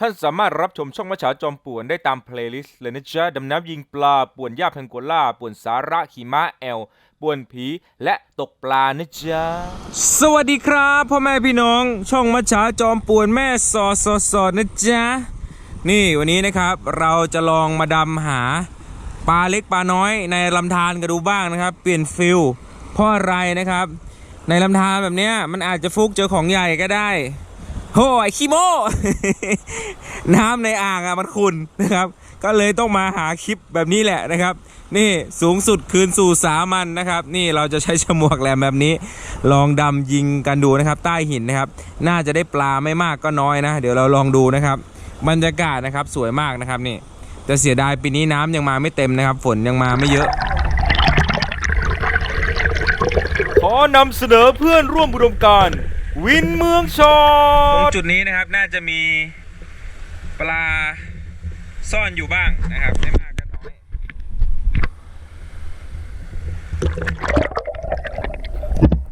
ท่านสามารถรับชมช่องมัจฉาจอมป่วนได้ตามเพลย์ลิสต์เลยนะจ๊ะดำน้ำยิงปลาป่วนยาแพงโกล่าป่วนสาระหิมะแอลป่วนผี และตกปลานะจ๊ะ สวัสดีครับพ่อแม่พี่น้องช่องมัจฉาจอมป่วนแม่สอดสอดสอดนะจ๊ะ นี่วันนี้นะครับเราจะลองมาดำหาปลาเล็กปลาน้อยในลำธารกันดูบ้างนะครับ เปลี่ยนฟิลเพราะอะไรนะครับ ในลำธารแบบเนี้ยมันอาจจะฟุกเจอของใหญ่ก็ได้ โอ้ยขี้โมน้ำในอ่างอะมันขุ่นนะครับ ก็เลยต้องมาหาคลิปแบบนี้แหละนะครับ นี่สูงสุดคืนสู่สามัญนะครับ นี่เราจะใช้ฉมวกแหลมแบบนี้ ลองดำยิงกันดูนะครับ ใต้หินนะครับ น่าจะได้ปลาไม่มากก็น้อยนะ เดี๋ยวเราลองดูนะครับ บรรยากาศนะครับสวยมากนะครับนี่แต่เสียดายปีนี้น้ำยังมาไม่เต็มนะครับ ฝนยังมาไม่เยอะขอนำเสนอเพื่อนร่วมบุดมการ วินเมืองชอตรงจุดนี้นะครับน่าจะมีปลาซ่อนอยู่บ้างนะครับไม่มากก็น้อย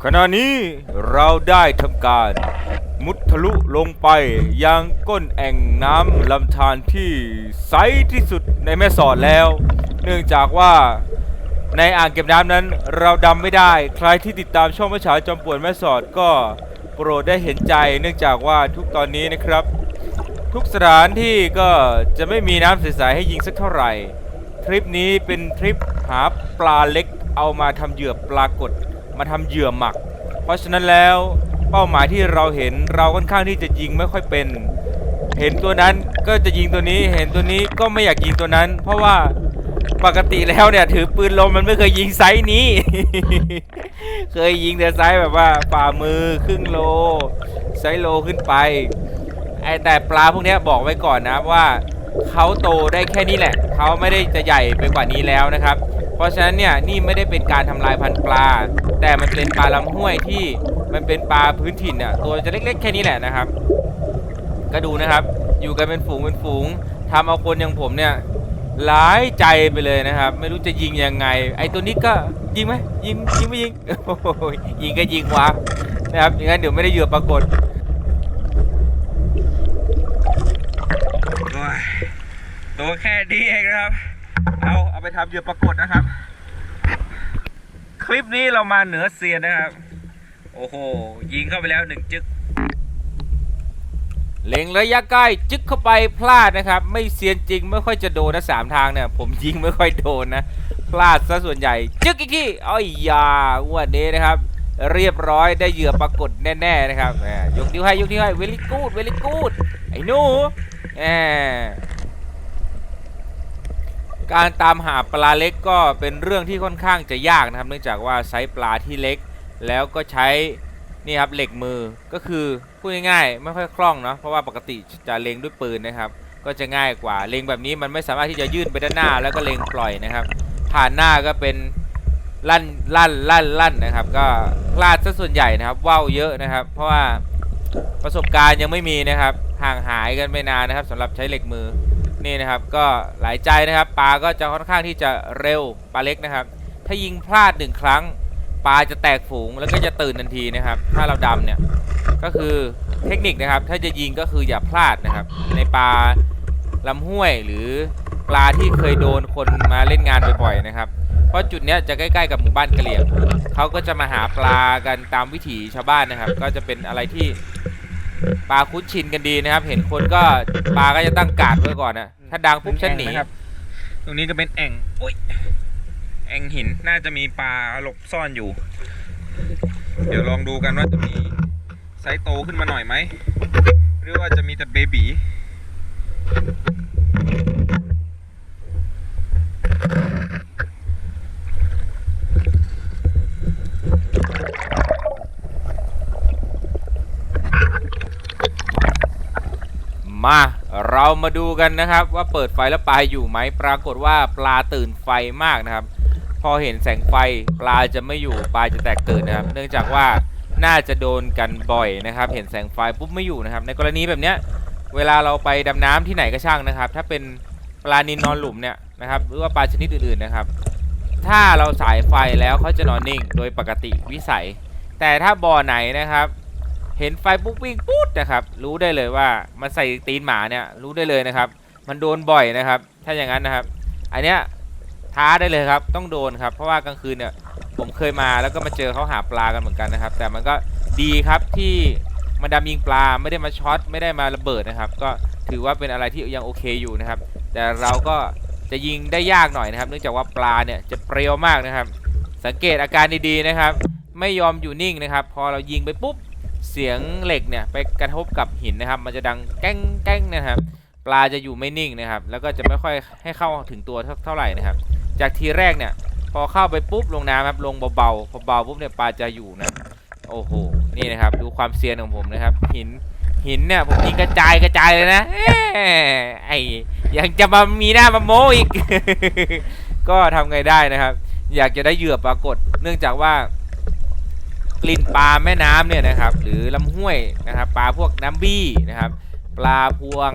ขณะนี้เราได้ทำการมุดทะลุลงไปยังก้นแอ่งน้ำลำธารที่ใสที่สุดในแม่สอดแล้ว เนื่องจากว่าในอ่างเก็บน้ำนั้นเราดำไม่ได้ ใครที่ติดตามช่องประชาจอมป่วนแม่สอดก็ โปรดได้เห็นใจเนื่องจากว่าทุกตอนนี้นะครับ ทุกสถานที่ก็จะไม่มีน้ำใสๆให้ยิงสักเท่าไหร่ ทริปนี้เป็นทริปหาปลาเล็กเอามาทำเหยื่อปลากดมาทำเหยื่อหมัก เพราะฉะนั้นแล้วเป้าหมายที่เราเห็นเราค่อนข้างที่จะยิงไม่ค่อยเป็น เห็นตัวนั้นก็จะยิงตัวนี้เห็นตัวนี้ก็ไม่อยากยิงตัวนั้น เพราะว่า ปกติแล้วเนี่ย ถือปืนลมมันไม่เคยยิงไซส์นี้ เคยยิงแต่ไซส์แบบว่าฝ่ามือครึ่งโล ไซส์โลขึ้นไป ไอแต่ปลาพวกนี้บอกไว้ก่อนนะว่าเขาโตได้แค่นี้แหละ เขาไม่ได้จะใหญ่ไปกว่านี้แล้วนะครับ เพราะฉะนั้นเนี่ยนี่ไม่ได้เป็นการทำลายพันธุ์ปลา แต่มันเป็นปลาลำห้วยที่มันเป็นปลาพื้นถิ่นอะตัวจะเล็ก ๆ แค่นี้แหละนะครับ ก็ดูนะครับ อยู่กันเป็นฝูงเป็นฝูงทำเอาคนอย่างผมเนี่ย ร้ายใจไปเลยนะครับ ไม่รู้จะยิงยังไง ไอตัวนี้ก็ยิงไหมยิงยิงไม่ยิงโอ้โหยิงก็ยิงวะนะครับอย่างนั้นเดี๋ยวไม่ได้เหยื่อปรากฏตัวแค่นี้เองนะครับ เอาเอาไปทำเหยื่อปรากฏนะครับ คลิปนี้เรามาเหนือเซียนนะครับ โอ้โห ยิงเข้าไปแล้วหนึ่งจึ๊ก เล็งระยะใกล้จึ๊กเข้าไปพลาดนะครับ ไม่เซียนจริงไม่ค่อยจะโดนนะสามทางเนี่ย ผมยิงไม่ค่อยโดนนะ พลาดซะส่วนใหญ่ จึ๊กอีกทีอ้อยยาวดนี้นะครับ เรียบร้อยได้เหยื่อปรากฏแน่ๆนะครับแหมยกนิ้วให้ยกนิ้วให้เวลิกูดเวลิกูดไอ้นูแหมการตามหาปลาเล็กก็เป็นเรื่องที่ค่อนข้างจะยากนะครับ เนื่องจากว่าไซส์ปลาที่เล็ก แล้วก็ใช้ นี่ครับเหล็กมือก็คือพูดง่ายๆไม่ค่อยคล่องเนาะเพราะว่าปกติจะเล็งด้วยปืนนะครับ ก็จะง่ายกว่าเล็งแบบนี้มันไม่สามารถที่จะยื่นไปด้านหน้าแล้วก็เล็งปล่อยนะครับ ผ่านหน้าก็เป็นลั่นลั่นลั่นลั่นนะครับ ก็พลาดซะส่วนใหญ่นะครับว่าวเยอะนะครับ เพราะว่าประสบการณ์ยังไม่มีนะครับ ห่างหายกันไปนานนะครับสำหรับใช้เหล็กมือนี่นะครับ ก็หลายใจนะครับปลาก็จะค่อนข้างที่จะเร็วปลาเล็กนะครับ ถ้ายิงพลาดหนึ่งครั้ง ปลาจะแตกฝูงแล้วก็จะตื่นทันทีนะครับ ถ้าเราดำเนี่ยก็คือเทคนิคนะครับ ถ้าจะยิงก็คืออย่าพลาดนะครับ ในปลาลำห้วยหรือปลาที่เคยโดนคนมาเล่นงานบ่อยๆนะครับ เพราะจุดเนี้ยจะใกล้ๆกับหมู่บ้านกะเหรี่ยงเขาก็จะมาหาปลากันตามวิถีชาวบ้านนะครับ ก็จะเป็นอะไรที่ปลาคุ้นชินกันดีนะครับ เห็นคนก็ปลาก็จะตั้งการดไว้ก่อนนะถ้าดังปุ๊บฉันหนีนะครับตรงนี้ก็เป็นแอ่งโอ้ย แองหินน่าจะมีปลาหลบซ่อนอยู่ เดี๋ยวลองดูกันว่าจะมีไซส์โตขึ้นมาหน่อยไหม หรือว่าจะมีแต่เบบีมาเรามาดูกันนะครับว่าเปิดไฟแล้วปลาอยู่ไหม ปรากฏว่าปลาตื่นไฟมากนะครับ พอเห็นแสงไฟปลาจะไม่อยู่ปลาจะแตกตื่นนะครับ เนื่องจากว่าน่าจะโดนกันบ่อยนะครับ เห็นแสงไฟปุ๊บไม่อยู่นะครับ ในกรณีแบบเนี้ยเวลาเราไปดำน้ำที่ไหนก็ช่างนะครับ ถ้าเป็นปลานินนอนหลุมเนี่ยนะครับ หรือว่าปลาชนิดอื่นๆนะครับ ถ้าเราสายไฟแล้วเขาจะนอนนิ่ง โดยปกติวิสัย แต่ถ้าบ่อไหนนะครับ เห็นไฟปุ๊บวิ่งปุ๊ดนะครับ รู้ได้เลยว่ามันใส่ตีนหมาเนี่ยรู้ได้เลยนะครับ มันโดนบ่อยนะครับ ถ้าอย่างนั้นนะครับ อันเนี้ย ท้าได้เลยครับ ต้องโดนครับ เพราะว่ากลางคืนเนี่ยผมเคยมาแล้วก็มาเจอเขาหาปลากันเหมือนกันนะครับ แต่มันก็ดีครับที่มันดำยิงปลาไม่ได้มาช็อตไม่ได้มาระเบิดนะครับ ก็ถือว่าเป็นอะไรที่ยังโอเคอยู่นะครับ แต่เราก็จะยิงได้ยากหน่อยนะครับ เนื่องจากว่าปลาเนี่ยจะเปรียวมากนะครับ สังเกตอาการดีๆนะครับ ไม่ยอมอยู่นิ่งนะครับ พอเรายิงไปปุ๊บเสียงเหล็กเนี่ยไปกระทบกับหินนะครับ มันจะดังแก้งแก้งนะครับ ปลาจะอยู่ไม่นิ่งนะครับ แล้วก็จะไม่ค่อยให้เข้าถึงตัวเท่าไหร่นะครับ จากทีแรกเนี่ย พอเข้าไปปุ๊บลงน้ำครับลงเบาๆพอเบาปุ๊บเนี่ยปลาจะอยู่นะโอ้โหนี่นะครับ ดูความเซียนของผมนะครับ หินหินเนี่ยผมยิงกระจายกระจายเลยนะเอ้ไอยังจะมามีหน้ามาโมอีก ก็ทำไงได้นะครับ อยากจะได้เหยื่อปรากฏ เนื่องจากว่ากลิ่นปลาแม่น้ำเนี่ยนะครับ หรือลำห้วยนะครับ ปลาพวกน้ำบี้นะครับ ปลาพวง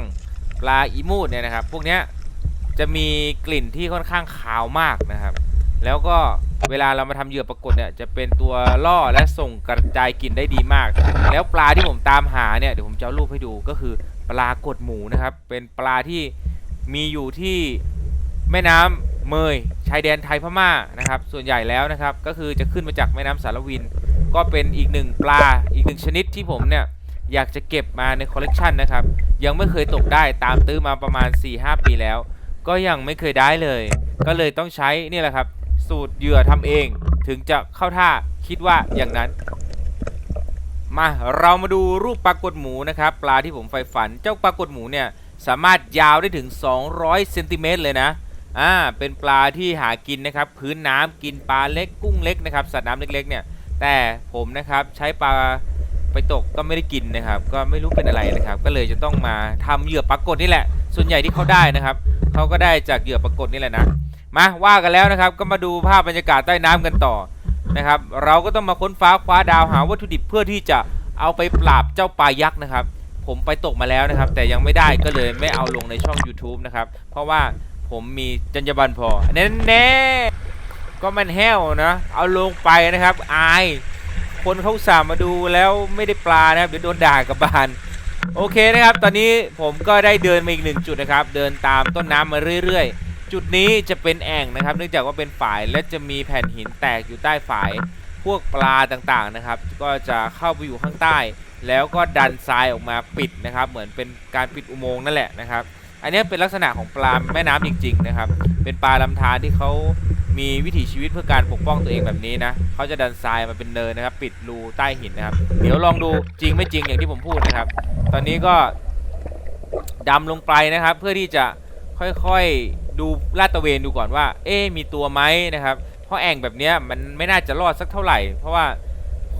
ปลาอีมูดเนี่ยนะครับ พวกเนี้ย จะมีกลิ่นที่ค่อนข้างขาวมากนะครับ แล้วก็เวลาเรามาทำเหยื่อปรากฏเนี่ยจะเป็นตัวล่อและส่งกระจายกลิ่นได้ดีมาก แล้วปลาที่ผมตามหาเนี่ยเดี๋ยวผมจะเอารูปให้ดูก็คือปลากดหมูนะครับ เป็นปลาที่มีอยู่ที่แม่น้ำเมยชายแดนไทยพม่านะครับ ส่วนใหญ่แล้วนะครับ ก็คือจะขึ้นมาจากแม่น้ำสารวิน ก็เป็นอีกหนึ่งปลาอีกหนึ่งชนิดที่ผมเนี่ยอยากจะเก็บมาในคอลเลกชันนะครับ ยังไม่เคยตกได้ตามตื้อมาประมาณ 4-5 ปีแล้ว ก็ยังไม่เคยได้เลย ก็เลยต้องใช้นี่แหละครับ สูตรเหยื่อทำเอง ถึงจะเข้าท่าคิดว่าอย่างนั้น มาเรามาดูรูปปลากดหมูนะครับ ปลาที่ผมใฝ่ฝันเจ้าปลากดหมูเนี่ยสามารถยาวได้ถึง 200เซนติเมตรเลยนะอ่าเป็นปลาที่หากินนะครับ พื้นน้ำกินปลาเล็กกุ้งเล็กนะครับสัตว์น้ำเล็กๆเนี่ยแต่ผมนะครับใช้ปลา ไปตกก็ไม่ได้กินนะครับ ก็ไม่รู้เป็นอะไรนะครับ ก็เลยจะต้องมาทำเหยื่อปลากดนี่แหละ ส่วนใหญ่ที่เขาได้นะครับเขาก็ได้จากเหยื่อปลากดนี่แหละนะมาว่ากันแล้วนะครับ ก็มาดูภาพบรรยากาศใต้น้ำกันต่อนะครับ เราก็ต้องมาค้นฟ้าคว้าดาวหาวัตถุดิบเพื่อที่จะเอาไปปราบเจ้าปลายักษ์นะครับ ผมไปตกมาแล้วนะครับ แต่ยังไม่ได้ก็เลยไม่เอาลงในช่อง YouTube นะครับ เพราะว่าผมมีจรรยาบรรณพอแน่แน่ๆก็มันแห้วนะ เอาลงไปนะครับ อาย คนเขาสามมาดูแล้วไม่ได้ปลานะครับเดี๋ยวโดนด่ากลับบาน โอเคนะครับ ตอนนี้ผมก็ได้เดินมาอีกหนึ่งจุดนะครับ เดินตามต้นน้ำมาเรื่อยๆ จุดนี้จะเป็นแอ่งนะครับ เนื่องจากว่าเป็นฝายและจะมีแผ่นหินแตกอยู่ใต้ฝาย พวกปลาต่างๆนะครับ ก็จะเข้าไปอยู่ข้างใต้ แล้วก็ดันทรายออกมาปิดนะครับ เหมือนเป็นการปิดอุโมงค์นั่นแหละนะครับ อันนี้เป็นลักษณะของปลาแม่น้ำจริง ๆ นะครับ เป็นปลาลำธารที่เขามีวิถีชีวิตเพื่อการปกป้องตัวเองแบบนี้นะเขาจะดันทรายมาเป็นเนินนะครับ ปิดรูใต้หินนะครับ เดี๋ยวลองดูจริงไม่จริงอย่างที่ผมพูดนะครับ ตอนนี้ก็ดำลงไปนะครับ เพื่อที่จะค่อยๆดูลาดตระเวนดูก่อนว่า เอ๊มีตัวไหมนะครับ เพราะแอ่งแบบนี้มันไม่น่าจะรอดสักเท่าไหร่ เพราะว่า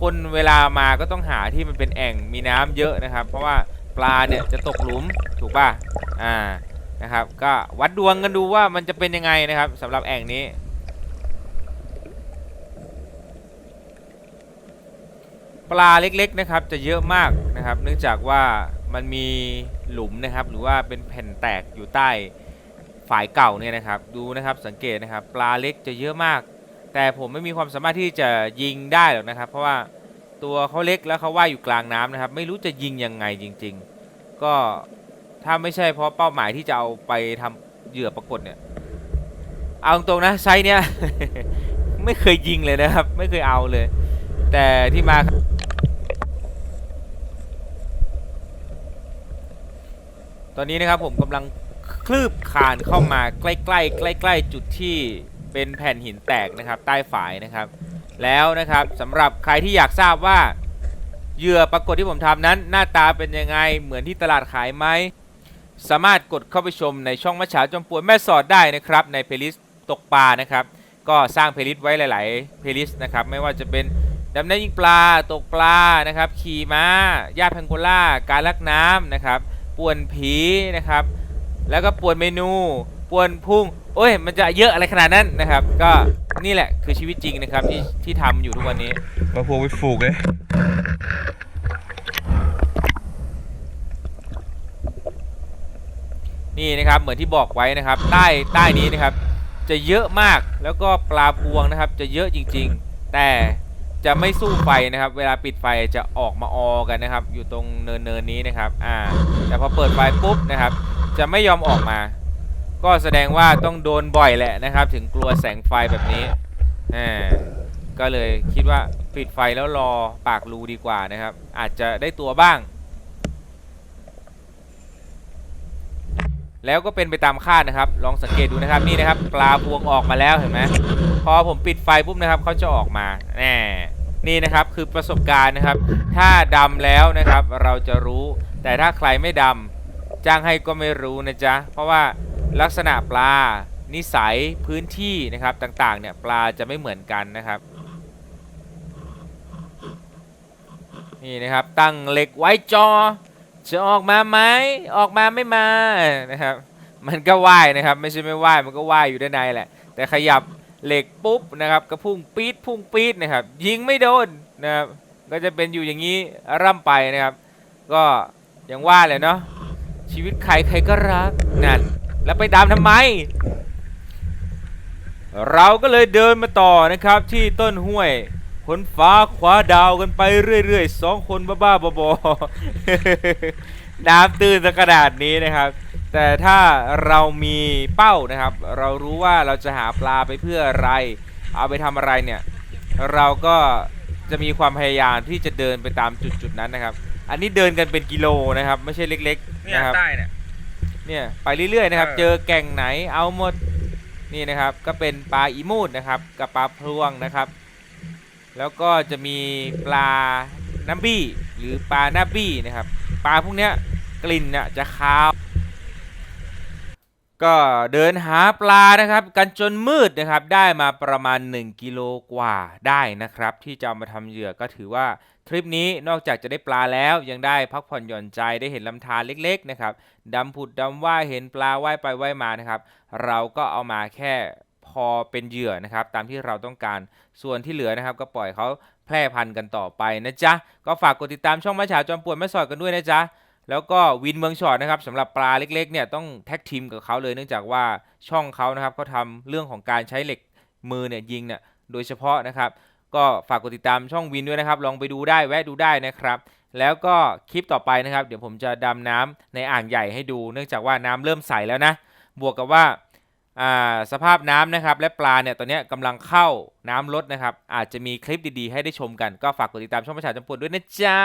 คนเวลามาก็ต้องหาที่มันเป็นแอ่งมีน้ำเยอะนะครับ เพราะว่า ปลาเนี่ยจะตกหลุมถูกป่ะอ่านะครับ ก็วัดดวงกันดูว่ามันจะเป็นยังไงนะครับสำหรับแอ่งนี้ปลาเล็กๆนะครับจะเยอะมากนะครับ เนื่องจากว่ามันมีหลุมนะครับ หรือว่าเป็นแผ่นแตกอยู่ใต้ฝายเก่าเนี่ยนะครับ ดูนะครับสังเกตนะครับ ปลาเล็กจะเยอะมาก แต่ผมไม่มีความสามารถที่จะยิงได้หรอกนะครับ เพราะว่าตัวเขาเล็กแล้วเขาว่ายอยู่กลางน้ำนะครับ ไม่รู้จะยิงยังไงจริง ๆ ก็ถ้าไม่ใช่เพราะเป้าหมายที่จะเอาไปทำเหยื่อปรากฏเนี่ย เอาตรงนะไซส์เนี้ย ไม่เคยยิงเลยนะครับ ไม่เคยเอาเลย แต่ที่มาตอนนี้นะครับผมกำลังคลืบคานเข้ามาใกล้ๆใกล้ๆจุดที่เป็นแผ่นหินแตกนะครับ ใต้ฝายนะครับ แล้วนะครับสำหรับใครที่อยากทราบว่า เหยื่อปรากฏที่ผมทำนั้น หน้าตาเป็นยังไงเหมือนที่ตลาดขายไหมสามารถกดเข้าไปชมในช่องมัชฉาจอมปวนแม่สอดได้นะครับ ในเพลย์ลิสต์ตกปลานะครับ ก็สร้างเพลย์ลิสต์ไว้หลาย ๆ เพลย์ลิสต์นะครับ ไม่ว่าจะเป็นดำน้ำยิงปลาตกปลานะครับขี่ม้าญาติแพงโกล่าการลักน้ำนะครับป่วนผีนะครับ แล้วก็ป่วนเมนู ป่วนพุ่งโอ้ย มันจะเยอะอะไรขนาดนั้นนะครับ ก็นี่แหละคือชีวิตจริงนะครับที่ที่ทำอยู่ทุกวันนี้ มาพวกไปฝูกเลยนี่นะครับเหมือนที่บอกไว้นะครับ ใต้ใต้นี้นะครับ จะเยอะมากแล้วก็ปลาพวงนะครับ จะเยอะจริง ๆ แต่จะไม่สู้ไฟนะครับ เวลาปิดไฟจะออกมาออกันนะครับ อยู่ตรงเนินเนินๆนี้นะครับ อ่า แต่พอเปิดไฟปุ๊บนะครับ จะไม่ยอมออกมา ก็แสดงว่าต้องโดนบ่อยแหละนะครับ ถึงกลัวแสงไฟแบบนี้อ่าก็เลยคิดว่าปิดไฟแล้วรอปากรูดีกว่านะครับ อาจจะได้ตัวบ้าง แล้วก็เป็นไปตามคาดนะครับ ลองสังเกตดูนะครับนี่นะครับ ปลาพวงออกมาแล้วเห็นไหมพอผมปิดไฟปุ๊บนะครับเขาจะออกมาแน่นี่นะครับคือประสบการณ์นะครับ ถ้าดำแล้วนะครับเราจะรู้ แต่ถ้าใครไม่ดำจ้างให้ก็ไม่รู้นะจ๊ะเพราะว่า ลักษณะปลา นิสัยพื้นที่นะครับต่างๆเนี่ยปลาจะไม่เหมือนกันนะครับนี่นะครับตั้งเหล็กไว้จอ จะออกมาไหมออกมาไม่มานะครับ มันก็ว่ายนะครับ ไม่ใช่ไม่ว่ายมันก็ว่ายอยู่ด้านในแหละ แต่ขยับเหล็กปุ๊บนะครับก็พุ่งปี๊ดพุ่งปี๊ดนะครับ ยิงไม่โดนนะครับก็จะเป็นอยู่อย่างนี้ร่ำไปนะครับ ก็อย่างว่าเลยเนาะชีวิตใครใครก็รักนั่น แล้วไปดามทำไม เราก็เลยเดินมาต่อนะครับที่ต้นห้วยขนฟ้าคว้าดาวกันไปเรื่อยๆสองคนบ้าๆบอๆน้ำตื้นสักขนาดนี้นะครับ แต่ถ้าเรามีเป้านะครับ เรารู้ว่าเราจะหาปลาไปเพื่ออะไร เอาไปทำอะไรเนี่ย เราก็จะมีความพยายามที่จะเดินไปตามจุดๆนั้นนะครับ อันนี้เดินกันเป็นกิโลนะครับ ไม่ใช่เล็กๆเนี่ยนะครับใต้เนี่ย เนี่ยไปเรื่อยๆนะครับเออเจอแก่งไหนเอาหมดนี่นะครับ ก็เป็นปลาอีมูดนะครับกับปลาพลวงนะครับ แล้วก็จะมีปลาน้ำบี้หรือปลาหน้าบี้นะครับ ปลาพวกเนี้ยกลิ่นเนี่ยจะคาว ก็เดินหาปลานะครับ กันจนมืดนะครับ ได้มาประมาณ 1 กิโลกว่าได้นะครับ ที่จะมาทำเหยื่อก็ถือว่าทริปนี้นอกจากจะได้ปลาแล้วยังได้พักผ่อนหย่อนใจได้เห็นลำธารเล็กๆนะครับดำผุดดำว่ายเห็นปลาว่ายไปว่ายมานะครับ เราก็เอามาแค่พอเป็นเหยื่อนะครับ ตามที่เราต้องการส่วนที่เหลือนะครับ ก็ปล่อยเขาแพร่พันธุ์กันต่อไปนะจ๊ะก็ฝากกดติดตามช่องมาฉาจอมป่วนแม่สอดกันด้วยนะจ๊ะ แล้วก็วินเมืองช็อตนะครับสำหรับปลาเล็กๆเนี่ยต้องแท็กทีมกับเขาเลยเนื่องจากว่าช่องเขานะครับเขาทำเรื่องของการใช้เหล็กมือเนี่ยยิงเนี่ยโดยเฉพาะนะครับก็ฝากกดติดตามช่องวินด้วยนะครับ ลองไปดูได้แวะดูได้นะครับ แล้วก็คลิปต่อไปนะครับ เดี๋ยวผมจะดำน้ำในอ่างใหญ่ให้ดู เนื่องจากว่าน้ำเริ่มใสแล้วนะ บวกกับว่าสภาพน้ำนะครับ และปลาเนี่ยตอนนี้กำลังเข้าน้ำลดนะครับ อาจจะมีคลิปดีๆ ให้ได้ชมกัน ก็ฝากกดติดตามช่องประชาจำปวนด้วยนะจ๊ะ